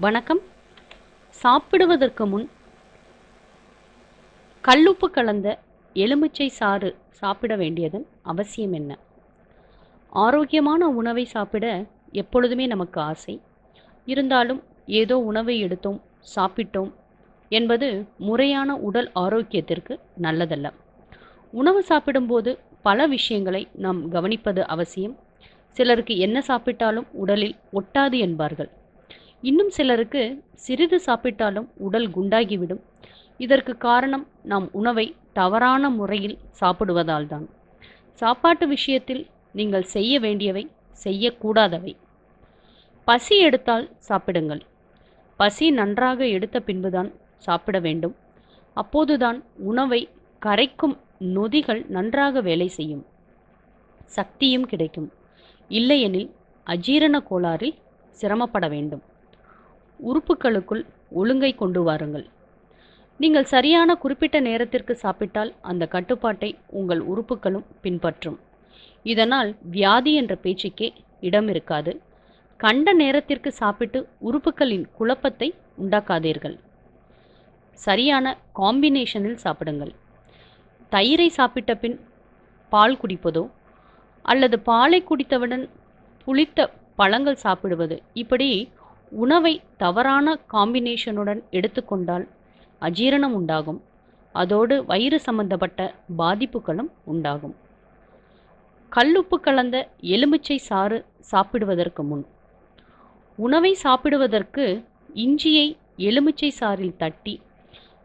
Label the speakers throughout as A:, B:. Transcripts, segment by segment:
A: வணக்கம். சாப்பிடுவதற்கு முன் கல்லுப்பு கலந்த எலுமிச்சை சாறு சாப்பிட வேண்டியதன் அவசியம் என்ன? ஆரோக்கியமான உணவை சாப்பிட எப்பொழுதுமே நமக்கு ஆசை. இருந்தாலும் ஏதோ உணவை எடுத்தோம் சாப்பிட்டோம் என்பது முறையான உடல் ஆரோக்கியத்திற்கு நல்லதல்ல. உணவு சாப்பிடும்போது பல விஷயங்களை நாம் கவனிப்பது அவசியம். சிலருக்கு என்ன சாப்பிட்டாலும் உடலில் ஒட்டாது என்பார்கள். இன்னும் சிலருக்கு சிறிது சாப்பிட்டாலும் உடல் குண்டாகிவிடும். இதற்கு காரணம் நாம் உணவை தவறான முறையில் சாப்பிடுவதால்தான். சாப்பாட்டு விஷயத்தில் நீங்கள் செய்ய வேண்டியவை செய்யக்கூடாதவை. பசி எடுத்தால் சாப்பிடுங்கள். பசி நன்றாக எடுத்த பின்புதான் சாப்பிட வேண்டும். அப்போதுதான் உணவை கரைக்கும் நொதிகள் நன்றாக வேலை செய்யும். சக்தியும் கிடைக்கும். இல்லையெனில் அஜீரண கோளாறில் சிரமப்பட வேண்டும். உறுப்புகளுக்குள் ஒழுங்கை கொண்டு வாருங்கள். நீங்கள் சரியான குறிப்பிட்ட நேரத்திற்கு சாப்பிட்டால் அந்த கட்டுப்பாட்டை உங்கள் உறுப்புகளும் பின்பற்றும். இதனால் வியாதி என்ற பேச்சுக்கே இடம் இருக்காது. கண்ட நேரத்திற்கு சாப்பிட்டு உறுப்புகளின் குழப்பத்தை உண்டாக்காதீர்கள். சரியான காம்பினேஷனில் சாப்பிடுங்கள். தயிரை சாப்பிட்ட பின் பால் குடிப்பதோ அல்லது பாலை குடித்தவுடன் புளித்த பழங்கள் சாப்பிடுவது இப்படி உணவை தவறான காம்பினேஷனுடன் எடுத்துக்கொண்டால் அஜீரணம் உண்டாகும். அதோடு வயிறு சம்பந்தப்பட்ட பாதிப்புகளும் உண்டாகும். கல்லுப்பு கலந்த எலுமிச்சை சாறு சாப்பிடுவதற்கு முன். உணவை சாப்பிடுவதற்கு இஞ்சியை எலுமிச்சை சாறில் தட்டி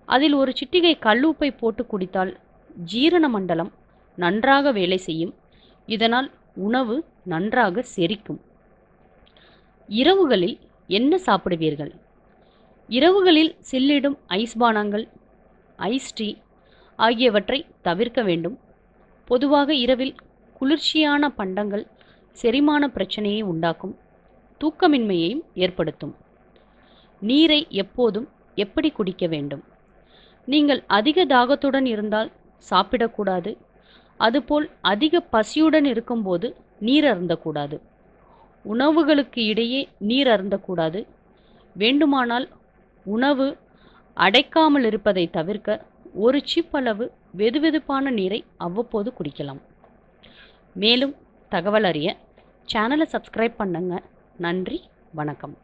A: அதில் ஒரு சிட்டிகை கல்லுப்பை போட்டு குடித்தால் ஜீரண மண்டலம் நன்றாக வேலை செய்யும். இதனால் உணவு நன்றாக செரிக்கும். இரவுகளில் என்ன சாப்பிடுவீர்கள்? இரவுகளில் சில்லிடும் ஐஸ் பானங்கள் ஐஸ் டீ ஆகியவற்றை தவிர்க்க வேண்டும். பொதுவாக இரவில் குளிர்ச்சியான பண்டங்கள் செரிமான பிரச்சனையை உண்டாக்கும் தூக்கமின்மையையும் ஏற்படுத்தும். நீரை எப்போதும் எப்படி குடிக்க வேண்டும்? நீங்கள் அதிக தாகத்துடன் இருந்தால் சாப்பிடக்கூடாது. அதுபோல் அதிக பசியுடன் இருக்கும்போது நீர் அருந்தக்கூடாது உணவுகளுக்கு இடையே நீர் அருந்தக்கூடாது. வேண்டுமானால் உணவு அடைக்காமல் இருப்பதை தவிர்க்க ஒரு சிப் அளவு வெதுவெதுப்பான நீரை அவ்வப்போது குடிக்கலாம். மேலும் தகவல் அறிய சேனலை சப்ஸ்கிரைப் பண்ணுங்க. நன்றி வணக்கம்.